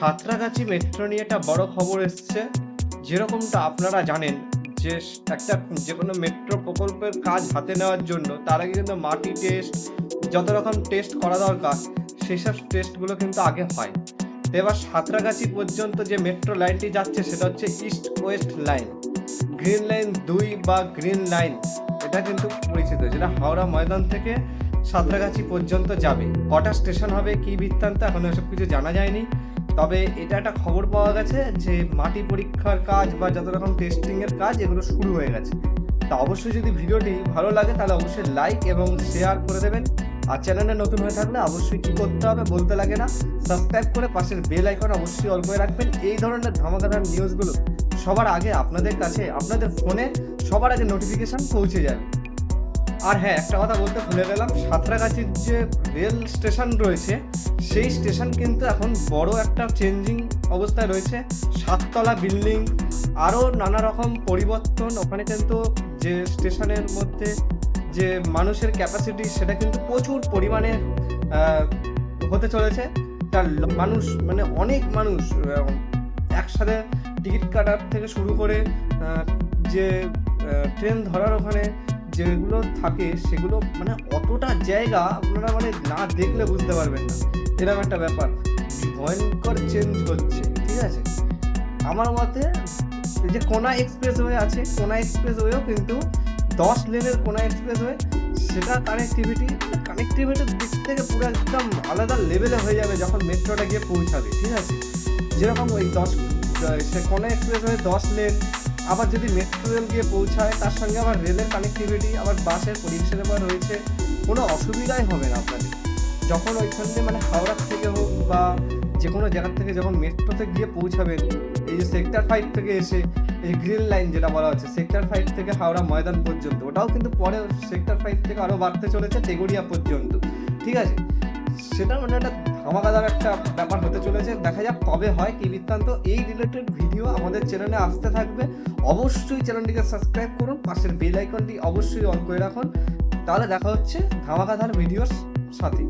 Santragachi metro নিয়ে একটা বড় খবর এসছে। যেরকমটা আপনারা জানেন যে একটা যে কোনো মেট্রো প্রকল্পের কাজ হাতে নেওয়ার জন্য তার আগে কিন্তু মাটি টেস্ট যত রকম টেস্ট করা দরকার, সেসব টেস্টগুলো কিন্তু আগে হয়। তো এবার সাঁতরাগাছি পর্যন্ত যে মেট্রো লাইনটি যাচ্ছে সেটা হচ্ছে east west line green line দুই বা গ্রিন লাইন এটা কিন্তু পরিচিত, যেটা হাওড়া ময়দান থেকে সাঁতরাগাছি পর্যন্ত যাবে। কটা স্টেশন হবে, কি বৃত্তান্ত, এখন এসব কিছু জানা যায়নি। তবে এটা একটা খবর পাওয়া গেছে যে মাটি পরীক্ষার কাজ বা যত রকম টেস্টিং এর কাজ এগুলো শুরু হয়ে গেছে। তা অবশ্যই যদি ভিডিওটি ভালো লাগে তাহলে অবশ্যই লাইক এবং শেয়ার করে দেবেন। আর চ্যানেলে নতুন হয়ে থাকলে অবশ্যই কি করতে হবে বলতে লাগে না। সাবস্ক্রাইব করে পাশের বেল আইকন অবশ্যই অল করে রাখবেন। এই ধরনের ধামাকাধার নিউজগুলো সবার আগে আপনাদের কাছে, আপনাদের ফোনে সবার আগে নোটিফিকেশন পৌঁছে যাবে। আর হ্যাঁ একটা কথা বলতে ভুলে গেলাম, সাঁতরাগাছির যে রেল স্টেশন রয়েছে, সেই স্টেশন কিন্তু এখন বড় একটা চেঞ্জিং অবস্থায় রয়েছে। সাততলা বিল্ডিং, আরও নানা রকম পরিবর্তন, ওখানে কিন্তু যে স্টেশনের মধ্যে যে মানুষের ক্যাপাসিটি সেটা কিন্তু প্রচুর পরিমাণে হতে চলেছে। তার মানুষ মানে অনেক মানুষ একসাথে টিকিট কাটার থেকে শুরু করে যে ট্রেন ধরার ওখানে যেগুলো থাকে সেগুলো মানে অতটা জায়গা আপনারা মানে না দেখলে বুঝতে পারবেন না। এরকম একটা ব্যাপার। ভয়ঙ্কর চেঞ্জ হচ্ছে, ঠিক আছে? আমার মতে এই যে কোনা এক্সপ্রেস ওয়ে আছে, কোনা এক্সপ্রেস ওয়েও কিন্তু দশ লেনের কোনা এক্সপ্রেস ওয়ে সেটা কানেক্টিভিটি কানেক্টিভিটির দিক থেকে পুরো একদম আলাদা লেভেলে হয়ে যাবে যখন মেট্রোটা গিয়ে পৌঁছাবে, ঠিক আছে? যেরকম ওই দশ সে কোনা এক্সপ্রেস ওয়ে দশ লেন আবার যদি মেট্রো রেল গিয়ে পৌঁছায়, তার সঙ্গে আবার রেলের কানেক্টিভিটি আবার বাসের পরিষেবা রয়েছে, কোনো অসুবিধাই হবে না আপনাদের। যখন ওইখান মানে হাওড়া থেকে হোক বা যে কোনো জায়গার থেকে যখন মেট্রোতে গিয়ে পৌঁছাবেন, এই যে সেক্টর ফাইভ থেকে এসে, এই গ্রিন লাইন যেটা বলা হচ্ছে সেক্টর ফাইভ থেকে হাওড়া ময়দান পর্যন্ত, ওটাও কিন্তু পরে সেক্টর ফাইভ থেকে আরও বাড়তে চলেছে, তেগুড়িয়া পর্যন্ত। ঠিক আছে? সেটা মানে একটা ধামাকাদার একটা ব্যাপার হতে চলেছে। দেখা যাক কবে হয় কি বৃত্তান্ত। এই রিলেটেড ভিডিও আমাদের চ্যানেলে আসতে থাকবে। অবশ্যই চ্যানেলটিকে সাবস্ক্রাইব করুন। পাশের বেল আইকনটি অবশ্যই অন করে রাখুন। তাহলে দেখা হচ্ছে ধামাকাধার ভিডিওর সাথে।